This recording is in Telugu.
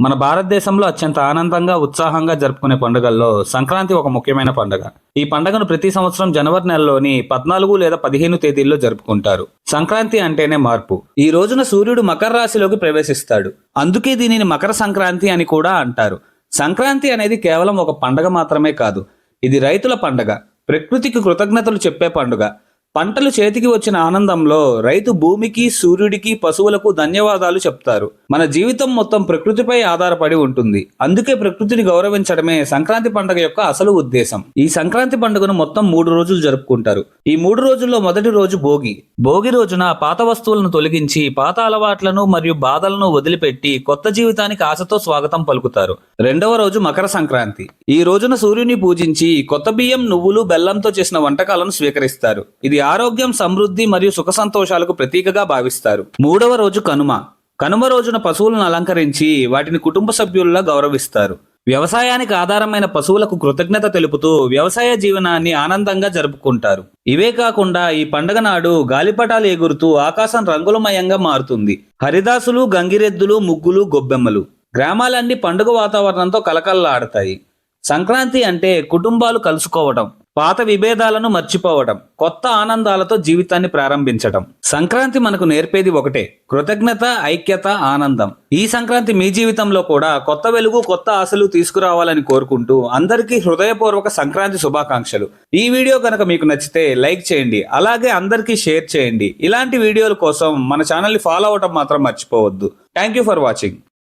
మన భారతదేశంలో అత్యంత ఆనందంగా ఉత్సాహంగా జరుపుకునే పండుగల్లో సంక్రాంతి ఒక ముఖ్యమైన పండుగ. ఈ పండుగను ప్రతి సంవత్సరం జనవరి నెలలోని పద్నాలుగు లేదా పదిహేను తేదీల్లో జరుపుకుంటారు. సంక్రాంతి అంటేనే మార్పు. ఈ రోజున సూర్యుడు మకర రాశిలోకి ప్రవేశిస్తాడు. అందుకే దీనిని మకర సంక్రాంతి అని కూడా అంటారు. సంక్రాంతి అనేది కేవలం ఒక పండగ మాత్రమే కాదు ఇది రైతుల పండగ. ప్రకృతికి కృతజ్ఞతలు చెప్పే పండుగ. పంటలు చేతికి వచ్చిన ఆనందంలో రైతు భూమికి సూర్యుడికి పశువులకు ధన్యవాదాలు చెప్తారు. మన జీవితం మొత్తం ప్రకృతిపై ఆధారపడి ఉంటుంది. అందుకే ప్రకృతిని గౌరవించడమే సంక్రాంతి పండుగ యొక్క అసలు ఉద్దేశం. ఈ సంక్రాంతి పండుగను మొత్తం మూడు రోజులు జరుపుకుంటారు. ఈ మూడు రోజుల్లో మొదటి రోజు భోగి. భోగి రోజున పాత వస్తువులను తొలగించి పాత అలవాట్లను మరియు బాధలను వదిలిపెట్టి కొత్త జీవితానికి ఆశతో స్వాగతం పలుకుతారు. రెండవ రోజు మకర సంక్రాంతి. ఈ రోజున సూర్యుని పూజించి కొత్త బియ్యం నువ్వులు బెల్లంతో చేసిన వంటకాలను స్వీకరిస్తారు. ఇది ఆరోగ్యం సమృద్ధి మరియు సుఖ సంతోషాలకు ప్రతీకగా భావిస్తారు. మూడవ రోజు కనుమ. కనుమ రోజున పశువులను అలంకరించి వాటిని కుటుంబ సభ్యుల్లా గౌరవిస్తారు. వ్యవసాయానికి ఆధారమైన పశువులకు కృతజ్ఞత తెలుపుతూ వ్యవసాయ జీవనాన్ని ఆనందంగా జరుపుకుంటారు. ఇవే కాకుండా ఈ పండగ నాడు గాలిపటాలు ఎగురుతూ ఆకాశం రంగులమయంగా మారుతుంది. హరిదాసులు గంగిరెద్దులు ముగ్గులు గొబ్బెమ్మలు గ్రామాలన్నీ పండుగ వాతావరణంతో కలకల్లాడతాయి. సంక్రాంతి అంటే కుటుంబాలు కలుసుకోవటం పాత విభేదాలను మర్చిపోవటం కొత్త ఆనందాలతో జీవితాన్ని ప్రారంభించటం సంక్రాంతి మనకు నేర్పేది ఒకటే కృతజ్ఞత ఐక్యత ఆనందం. ఈ సంక్రాంతి మీ జీవితంలో కూడా కొత్త వెలుగు కొత్త ఆశలు తీసుకురావాలని కోరుకుంటూ అందరికీ హృదయపూర్వక సంక్రాంతి శుభాకాంక్షలు. ఈ వీడియో కనుక మీకు నచ్చితే లైక్ చేయండి అలాగే అందరికీ షేర్ చేయండి. ఇలాంటి వీడియోల కోసం మన ఛానల్ని ఫాలో అవటం మాత్రం మర్చిపోవద్దు. Thank you for watching.